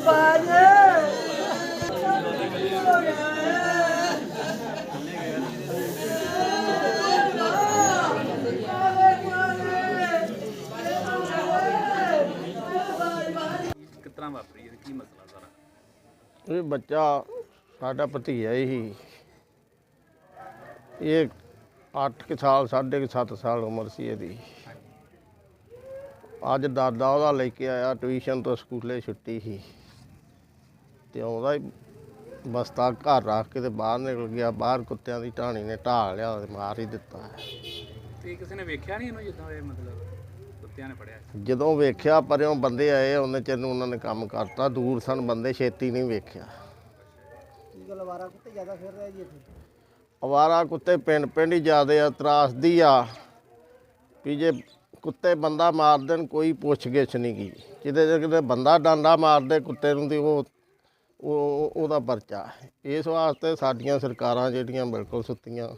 ਇਸ ਤਰ੍ਹਾਂ ਵਾਪਰੀ ਹੈ। ਕੀ ਮਸਲਾ ਸਾਰਾ ਇਹ ਬੱਚਾ ਸਾਡਾ ਭਤੀਜਾ ਹੀ। ਇਹ 8 ਕੁ ਸਾਲ, ਸਾਢੇ ਕੁ ਸੱਤ ਸਾਲ ਉਮਰ ਸੀ ਇਹਦੀ। ਅੱਜ ਦਾਦਾ ਉਹਦਾ ਲੈ ਕੇ ਆਇਆ, ਟਿਊਸ਼ਨ ਤੋਂ ਸਕੂਲੇ ਛੁੱਟੀ ਸੀ। ਤੇ ਆਉਂਦਾ ਹੀ ਬਸਤਾ ਘਰ ਰੱਖ ਕੇ ਤੇ ਬਾਹਰ ਨਿਕਲ ਗਿਆ ਬਾਹਰ ਕੁੱਤਿਆਂ ਦੀ ਢਾਣੀ ਨੇ ਢਾਹ ਲਿਆ ਤੇ ਮਾਰ ਹੀ ਦਿੱਤਾ। ਤੇ ਕਿਸੇ ਨੇ ਵੇਖਿਆ ਨਹੀਂ ਇਹਨੂੰ ਜਿੱਦਾਂ ਇਹ ਮਤਲਬ ਕੁੱਤਿਆਂ ਨੇ ਫੜਿਆ? ਜਦੋਂ ਵੇਖਿਆ ਪਰਿਓਂ ਬੰਦੇ ਆਏ ਉਹਨੇ ਚਿਰ ਨੂੰ ਉਹਨਾਂ ਨੇ ਕੰਮ ਕਰਤਾ ਦੂਰ ਸਨ ਬੰਦੇ ਛੇਤੀ ਨਹੀਂ ਵੇਖਿਆ। ਕੀ ਗੱਲ ਵਾਰਾ ਕੁੱਤੇ ਜ਼ਿਆਦਾ ਫਿਰ ਰਿਹਾ ਜੀ ਇੱਥੇ? ਅਵਾਰਾ ਕੁੱਤੇ ਪਿੰਡ ਪਿੰਡ ਹੀ ਜ਼ਿਆਦੇ ਆ ਤਰਾਸਦੀ ਆ। ਵੀ ਜੇ ਕੁੱਤੇ ਬੰਦਾ ਮਾਰ ਦੇਣ ਕੋਈ ਪੁੱਛ ਗਿੱਛ ਨਹੀਂ ਗੀ। ਕਿਤੇ ਜੇ ਕਿਤੇ ਬੰਦਾ ਡਾਂਡਾ ਮਾਰਦੇ ਕੁੱਤੇ ਨੂੰ ਤੇ ਉਹ ਉਹ ਉਹਦਾ ਪਰਚਾ। ਇਸ ਵਾਸਤੇ ਸਾਡੀਆਂ ਸਰਕਾਰਾਂ ਜਿਹੜੀਆਂ ਬਿਲਕੁਲ ਸੁੱਤੀਆਂ।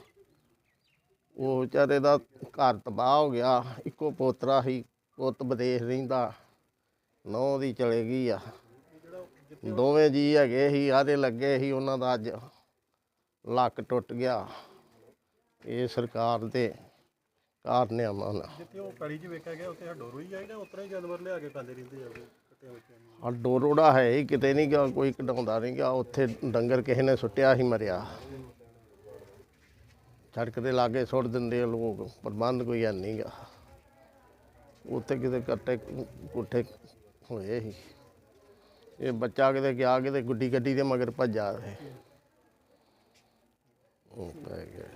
ਉਹ ਵਿਚਾਰੇ ਦਾ ਘਰ ਤਬਾਹ ਹੋ ਗਿਆ। ਇੱਕੋ ਪੋਤਰਾ ਸੀ ਪੁੱਤ ਵਿਦੇਸ਼ ਰਹਿੰਦਾ। ਨੌ ਦੀ ਚਲੇ ਗਈ ਆ। ਦੋਵੇਂ ਜੀ ਹੈਗੇ ਸੀ, ਆਦੇ ਲੱਗੇ ਸੀ, ਉਹਨਾਂ ਦਾ ਅੱਜ ਲੱਕ ਟੁੱਟ ਗਿਆ। ਇਹ ਸਰਕਾਰ ਦੇ ਕਾਰਨਾਮਾ ਨਾਲ ਜਿੱਥੇ ਉਹ ਪੈਲੀ 'ਚ ਵੇਖਿਆ ਗਿਆ, ਉੱਥੇ ਡੋਰੂ ਹੀ ਜਾਈਦਾ ਉਤਰਾ ਹੀ ਜਾਨਵਰ ਲਿਆ ਕੇ ਪਾਉਂਦੇ ਰਹਿੰਦੇ ਆ। ਆ ਡੋਰੋੜਾ ਹੈ ਹੀ ਕਿਤੇ ਨਹੀਂ ਗਿਆ, ਕੋਈ ਕਢਾਉਂਦਾ ਨਹੀਂ ਗਿਆ। ਉੱਥੇ ਡੰਗਰ ਕਿਸੇ ਨੇ ਸੁੱਟਿਆ ਹੀ ਮਰਿਆ। ਸੜਕ ਦੇ ਲਾਗੇ ਸੁੱਟ ਦਿੰਦੇ ਆ ਲੋਕ, ਪ੍ਰਬੰਧ ਕੋਈ ਹੈ ਨਹੀਂਗਾ ਉੱਥੇ ਕਿਤੇ ਕੱਟੇ ਕੁੱਠੇ ਹੋਏ ਹੀ ਇਹ ਬੱਚਾ ਕਿਤੇ ਗਿਆ, ਕਿਤੇ ਗੁੱਡੀ ਗੱਡੀ ਦੇ ਮਗਰ ਭੱਜਾ ਤੇ ਉਹ ਪੈ ਗਿਆ।